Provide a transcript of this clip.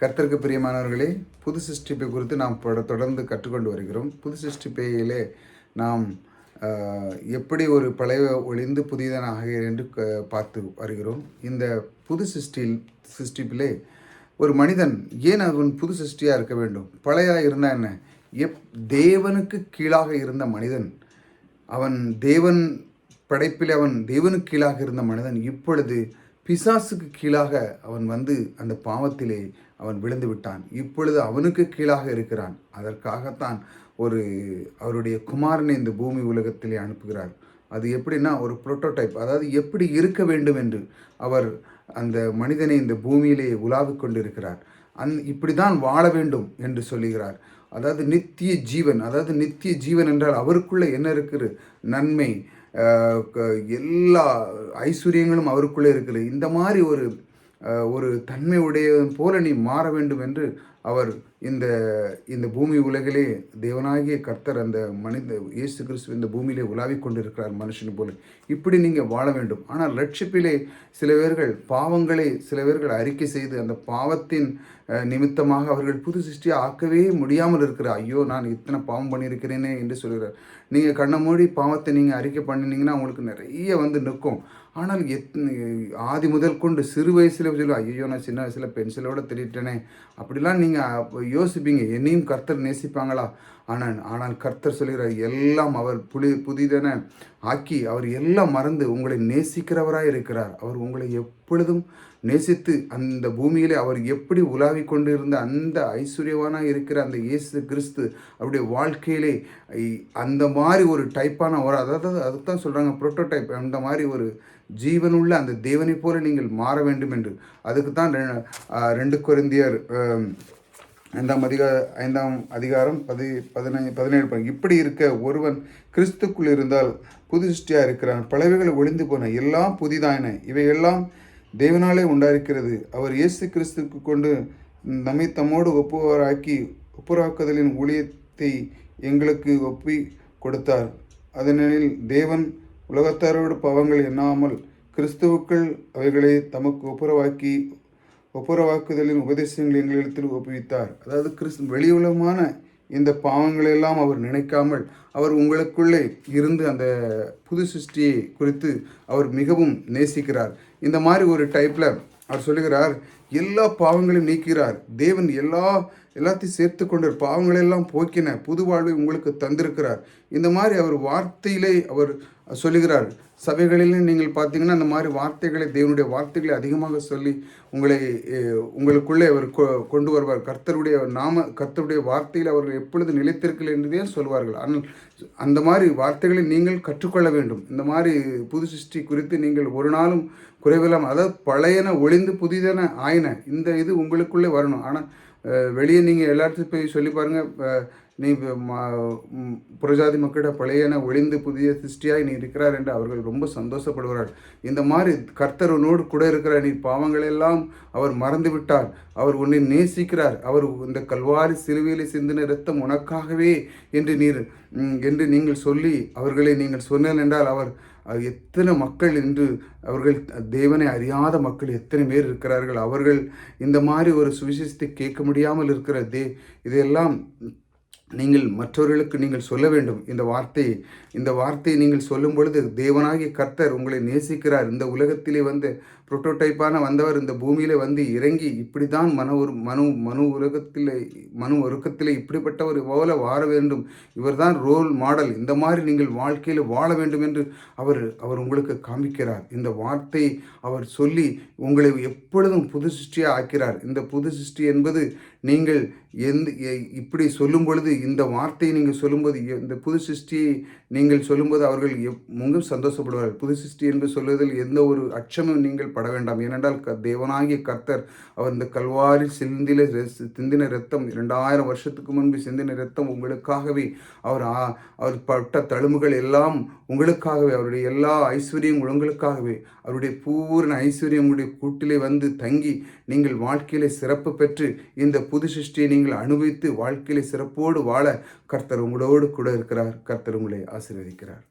கர்த்தருக்கு பிரியமானவர்களே புது சிருஷ்டிப்பை குறித்து நாம் தொடர்ந்து கற்றுக்கொண்டு வருகிறோம். புது சிருஷ்டிப்பையிலே நாம் எப்படி ஒரு பழைய ஒளிந்து புதியதான ஆகிறேன் என்று க- பார்த்து வருகிறோம். இந்த புது சிருஷ்டியில் சிருஷ்டிப்பிலே ஒரு மனிதன் ஏன் அவன் புது சிருஷ்டியாக இருக்க வேண்டும்? பழையாக இருந்தால் என்ன? எப் தேவனுக்கு கீழாக இருந்த மனிதன் அவன் தேவன் படைப்பில் அவன் தேவனுக்கு கீழாக இருந்த மனிதன் இப்பொழுது பிசாசுக்கு கீழாக அவன் வந்து அந்த பாவத்திலே அவன் விழுந்து விட்டான். இப்பொழுது அவனுக்கு கீழாக இருக்கிறான். அதற்காகத்தான் ஒரு அவருடைய குமாரனை இந்த பூமி உலகத்திலே அனுப்புகிறார். அது எப்படின்னா ஒரு புரோட்டோடைப் அதாவது எப்படி இருக்க வேண்டும் என்று அவர் அந்த மனிதனை இந்த பூமியிலே உலாவிக் கொண்டிருக்கிறார். அந் இப்படி தான் வாழ வேண்டும் என்று சொல்லுகிறார். அதாவது நித்திய ஜீவன். அதாவது நித்திய ஜீவன் என்றால் அவருக்குள்ளே என்ன இருக்குது? நன்மை எல்லா ஐஸ்வர்யங்களும் அவருக்குள்ளே இருக்குது இந்த மாதிரி ஒரு ஒரு தன்மை உடைய போல நீ மாற வேண்டும் என்று அவர் இந்த இந்த பூமி உலகிலே தேவனாகிய கர்த்தர் அந்த மனித இயேசு கிறிஸ்து இந்த பூமியிலே உலாவிக் கொண்டிருக்கிறார் மனுஷன் போல. இப்படி நீங்கள் வாழ வேண்டும். ஆனால் ரட்சிப்பிலே சில பேர்கள் பாவங்களை சில பேர்கள் அறிக்கை செய்து அந்த பாவத்தின் நிமித்தமாக அவர்கள் புது சிருஷ்டியை ஆக்கவே முடியாமல் இருக்கிறார். ஐயோ நான் இத்தனை பாவம் பண்ணியிருக்கிறேனே என்று சொல்கிறார். நீங்கள் கண்ணை மூடி பாவத்தை நீங்கள் அறிக்கை பண்ணினீங்கன்னா உங்களுக்கு நிறைய வந்து நிற்கும். ஆனால் எத் ஆதி முதல் கொண்டு சிறு வயசில் சொல்லுவோம் ஐயோ நான் சின்ன வயசில் பென்சிலோட திருட்டேனே அப்படிலாம் நீங்கள் யோசிப்பீங்க என்னையும் கர்த்தர் நேசிப்பாங்களா? ஆனால் ஆனால் கர்த்தர் சொல்கிறார் எல்லாம் அவர் புலி புதிதென ஆக்கி அவர் எல்லாம் மறந்து உங்களை நேசிக்கிறவராக இருக்கிறார். அவர் உங்களை எப்பொழுதும் நேசித்து அந்த பூமியிலே அவர் எப்படி உலாவிக் கொண்டிருந்த அந்த ஐஸ்வர்யவானாக இருக்கிற அந்த இயேசு கிறிஸ்து அவருடைய வாழ்க்கையிலே அந்த மாதிரி ஒரு டைப்பான ஒரு அதாவது அதுதான் சொல்கிறாங்க புரோட்டோடைப் அந்த மாதிரி ஒரு ஜீவனுள்ள அந்த தேவனைப் போல நீங்கள் மாற வேண்டும் என்று. அதுக்கு தான் ரெ- ரெண்டு கொரிந்தியர் ஐந்தாம் அதிகார ஐந்தாம் அதிகாரம் பதி பதினை பதினேழு பதி- இப்படி இருக்க ஒருவன் கிறிஸ்துக்குள் இருந்தால் புது சிருஷ்டியாக இருக்கிறான். பழவைகள் ஒளிந்து போன. எல்லாம் புதிதாயின இவையெல்லாம் தேவனாலே உண்டாயிருக்கிறது. அவர் இயேசு கிறிஸ்துக்கு கொண்டு நம்மை தம்மோடு ஒப்புவராக்கி ஒப்புராக்குதலின் ஊழியத்தை எங்களுக்கு ஒப்பி கொடுத்தார். அதனில் தேவன் உலகத்தாரோடு பாவங்கள் எண்ணாமல் கிறிஸ்துவுக்குள் அவைகளை தமக்கு ஒப்புரவாக்கி ஒப்புரவாக்குதலின் உபதேசங்களை எங்களிடத்தில் ஒப்புவித்தார். அதாவது கிறிஸ்து வெளியுலகமான இந்த பாவங்களெல்லாம் அவர் நினைக்காமல் அவர் உங்களுக்குள்ளே இருந்து அந்த புது சிருஷ்டியை குறித்து அவர் மிகவும் நேசிக்கிறார். இந்த மாதிரி ஒரு டைப்பில் அவர் சொல்லுகிறார் எல்லா பாவங்களையும் நீக்கிறார். தேவன் எல்லா எல்லாத்தையும் சேர்த்து கொண்டு பாவங்களெல்லாம் போக்கின புது வாழ்வை உங்களுக்கு தந்திருக்கிறார். இந்த மாதிரி அவர் வார்த்தையிலே அவர் சொல்லுகிறார். சபைகளிலும் நீங்கள் பார்த்தீங்கன்னா அந்த மாதிரி வார்த்தைகளை தேவனுடைய வார்த்தைகளை அதிகமாக சொல்லி உங்களை உங்களுக்குள்ளே அவர் கொ- கொண்டு வருவார். கர்த்தருடைய நாம கர்த்தருடைய வார்த்தையில் அவர்கள் எப்பொழுது நிலைத்திருக்கல என்றதே சொல்வார்கள். ஆனால் அந்த மாதிரி வார்த்தைகளை நீங்கள் கற்றுக்கொள்ள வேண்டும். இந்த மாதிரி புது சிருஷ்டி குறித்து நீங்கள் ஒரு நாளும் குறைவில்லாமல் அதாவது பழையன ஒளிந்து புதிதென ஆயின இந்த இது உங்களுக்குள்ளே வரணும். ஆனால் வெளியே நீங்கள் எல்லாத்தையும் போய் சொல்லி பாருங்கள் நீ புரஜாதி மக்களிட பழையன ஒளிந்து புதிய சிருஷ்டியாய் நீ இருக்கிறார் என்று அவர்கள் ரொம்ப சந்தோஷப்படுகிறார் இந்த மாதிரி கர்த்தரனோடு கூட இருக்கிறார் நீ பாவங்களெல்லாம் அவர் மறந்து விட்டார் அவர் உன்னை நேசிக்கிறார். அவர் இந்த கல்வாரி சிலுவையிலே சிந்தின இரத்தம் உனக்காகவே என்று நீர் என்று நீங்கள் சொல்லி அவர்களை நீங்கள் சொன்னேன் என்றால் அவர் எத்தனை மக்கள் என்று அவர்கள் தேவனை அறியாத மக்கள் எத்தனை பேர் இருக்கிறார்கள். அவர்கள் இந்த மாதிரி ஒரு சுவிசேஷத்தை கேட்க முடியாமல் இருக்கிற தே இதையெல்லாம் நீங்கள் மற்றவர்களுக்கு நீங்கள் சொல்ல வேண்டும். இந்த வார்த்தையை இந்த வார்த்தையை நீங்கள் சொல்லும் பொழுது தேவனாகிய கர்த்தர் உங்களை நேசிக்கிறார். இந்த உலகத்திலே வந்து புரோட்டோடைப்பான வந்தவர் இந்த பூமியில் வந்து இறங்கி இப்படி தான் மன ஒரு மனு மனு உலகத்தில் மனு ஒருக்கத்தில் இப்படிப்பட்டவர் போல வாழ வேண்டும். இவர்தான் ரோல் மாடல். இந்த மாதிரி நீங்கள் வாழ்க்கையில் வாழ வேண்டும் என்று அவர் அவர் உங்களுக்கு காமிக்கிறார் இந்த வார்த்தை அவர் சொல்லி உங்களை எப்பொழுதும் புது சிருஷ்டியாக ஆக்கிறார். இந்த புது சிருஷ்டி என்பது நீங்கள் எந்த எ- இப்படி சொல்லும் பொழுது இந்த வார்த்தையை நீங்கள் சொல்லும்போது எ- இந்த புது சிருஷ்டியை நீங்கள் சொல்லும்போது அவர்கள் எப்- மிகவும் சந்தோஷப்படுவார்கள். புது சிருஷ்டி என்று சொல்வதில் எந்த ஒரு அச்சமும் நீங்கள் பட வேண்டாம். ஏனென்றால் க தேவனாகிய கர்த்தர் அவர் இந்த கல்வாரி சிந்தில சிந்தின ரத்தம் இரண்டாயிரம் வருஷத்துக்கு முன்பு சிந்தின ரத்தம் உங்களுக்காகவே அவர் ஆ- அவர் பட்ட தழும்புகள் எல்லாம் உங்களுக்காகவே அவருடைய எல்லா ஐஸ்வர்யம் உங்களுக்காகவே அவருடைய பூர்ண ஐஸ்வர்யம் உங்களுடைய கூட்டிலே வந்து தங்கி நீங்கள் வாழ்க்கையில சிறப்பு பெற்று இந்த புது சிருஷ்டியை நீங்கள் அனுபவித்து வாழ்க்கையில சிறப்போடு வாழ கர்த்தர் உங்களோடு கூட இருக்கிறார். கர்த்தர் உங்களை ஆசீர்வதிக்கிறார்.